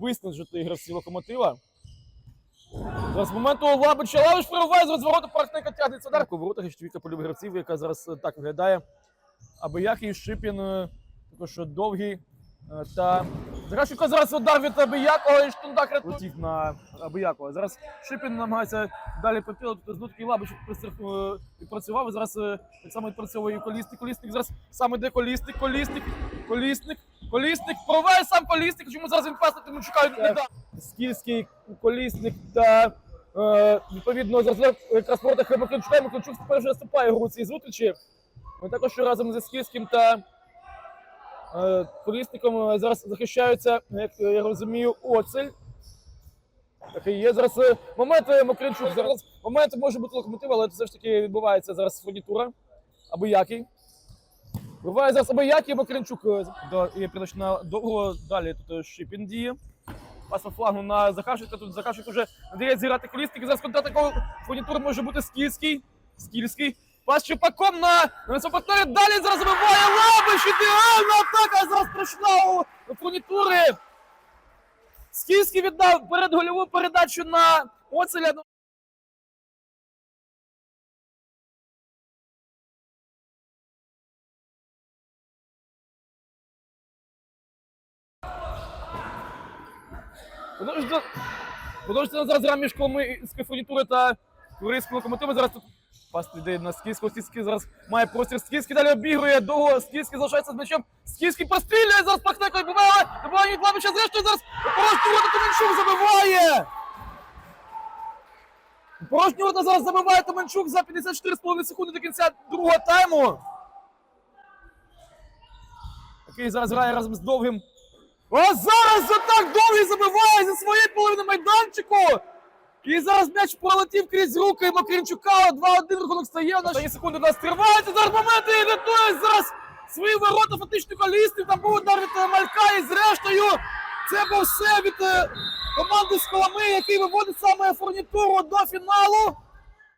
виснажити гравців локомотива. Зараз моменту Лабича Лавич прориває з розворота партнерка тягнеться удар. У воротах Гіштвіка полюбив гравців, яка зараз е, так виглядає. Аби як і Шипін, е, також довгий. е, Та Зрашенко зараз удар від Абиякова і Штундак рятує на Абиякова. Зараз Шипін намагається далі притилити. Знову таки Лабич відпрацював. І зараз так само відпрацьовує колісник. Колісник зараз саме де колісник, колісник, колісник, колісник. Проває сам колісник. Чому зараз він пасти Тимончука не дав? Скільський колісник та е, відповідно зараз якраз проти Макарчука. і Макарчук тепер вже наступає гру цій зустрічі. Ми також разом зі Скільським та е, колісником е, зараз захищаються, як я розумію, Оцель. Такий є зараз е, момент е, Макарчук. Зараз момент може бути локомотив, але це все ж таки відбувається зараз фурнітура. Або який. Буває зараз або який Макарчук е, до є передач на довго. Далі тут е, Шипін діє. Пас по флангу на Захарченка. Тут Захарченко вже надає зіграти колісник. Зараз контратаку фурнітури може бути Скільський. Скільський. Пас Чупаком на, на. Далі зараз забиває Лабиш. Ідеальна атака зараз пройшла у фурнітури. Скільський віддав передгольову передачу на Оцеля. Подовжується зараз між Коломийською фурнітури та Турійським локомотивом. Зараз тут пас йде на Скільського. Скільський зараз має простір. Скільський далі обігрує довго. Скільський залишається з м'ячем. Скільський постріляє зараз Пахнеко і буває. Добиває від Лавича. Зрештою зараз порожню ворота Томенчук забиває. Порожню ворота зараз забиває Томенчук за 54,5 секунди до кінця другого тайму. Який зараз грає разом з довгим. А зараз так довгий забиває зі своєї половини майданчику. І зараз м'яч пролетів крізь руки Макрінчука. 2-1 рахунок стає. Останні секунди у нас тривається. Зараз моменти і рятує зараз свої ворота фактично колістів. Там був удар від е, Малька і зрештою це був все від е, команди з Коломи, який виводить саме фурнітуру до фіналу.